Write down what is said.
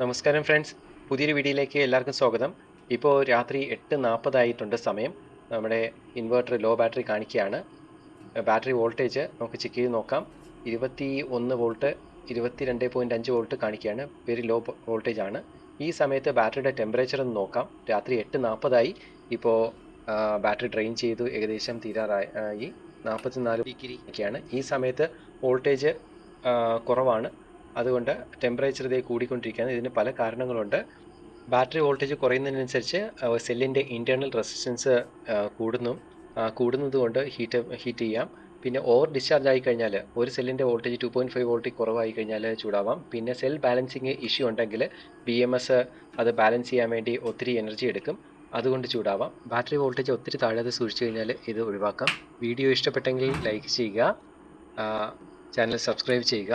നമസ്കാരം ഫ്രണ്ട്സ്. പുതിയൊരു വീഡിയോയിലേക്ക് എല്ലാവർക്കും സ്വാഗതം. ഇപ്പോൾ രാത്രി എട്ട് നാൽപ്പതായിട്ടുണ്ട് സമയം. നമ്മുടെ ഇൻവെർട്ടർ ലോ ബാറ്ററി കാണിക്കുകയാണ്. ബാറ്ററി വോൾട്ടേജ് നമുക്ക് ചെക്ക് ചെയ്ത് നോക്കാം. ഇരുപത്തി ഒന്ന് വോൾട്ട് ഇരുപത്തി രണ്ട് പോയിന്റ് അഞ്ച് വോൾട്ട് കാണിക്കുകയാണ്. വെരി ലോ വോൾട്ടേജ് ആണ്. ഈ സമയത്ത് ബാറ്ററിയുടെ ടെമ്പറേച്ചർ ഒന്ന് നോക്കാം. രാത്രി എട്ട് നാൽപ്പതായി. ഇപ്പോൾ ബാറ്ററി ഡ്രെയിൻ ചെയ്തു. ഏകദേശം തീരാറായി നാൽപ്പത്തിനാല് ഡിഗ്രി ഒക്കെയാണ് ഈ സമയത്ത് വോൾട്ടേജ് കുറവാണ്. അതുകൊണ്ട് ടെമ്പറേച്ചർ ഇതേ കൂടിക്കൊണ്ടിരിക്കുകയാണ്. ഇതിന് പല കാരണങ്ങളുണ്ട്. ബാറ്ററി വോൾട്ടേജ് കുറയുന്നതിനനുസരിച്ച് സെല്ലിന്റെ ഇന്റേർണൽ റെസിസ്റ്റൻസ് കൂടുന്നു. കൂടുന്നതുകൊണ്ട് കൂടുന്നത് കൊണ്ട് ഹീറ്റ് ഹീറ്റ് ചെയ്യാം. പിന്നെ ഓവർ ഡിസ്ചാർജ് ആയി കഴിഞ്ഞാൽ ഒരു സെല്ലിന്റെ വോൾട്ടേജ് ടു പോയിന്റ് ഫൈവ് വോൾട്ടിൽ കുറവായി കഴിഞ്ഞാൽ ചൂടാവാം. പിന്നെ സെൽ ബാലൻസിങ് ഇഷ്യൂ ഉണ്ടെങ്കിൽ ബി എം എസ് അത് ബാലൻസ് ചെയ്യാൻ വേണ്ടി ഒത്തിരി എനർജി എടുക്കും. അതുകൊണ്ട് ചൂടാവാം. ബാറ്ററി വോൾട്ടേജ് ഒത്തിരി താഴാതെ സൂക്ഷിച്ചു കഴിഞ്ഞാൽ ഇത് ഒഴിവാക്കാം. വീഡിയോ ഇഷ്ടപ്പെട്ടെങ്കിൽ ലൈക്ക് ചെയ്യുക. ചാനൽ സബ്സ്ക്രൈബ് ചെയ്യുക.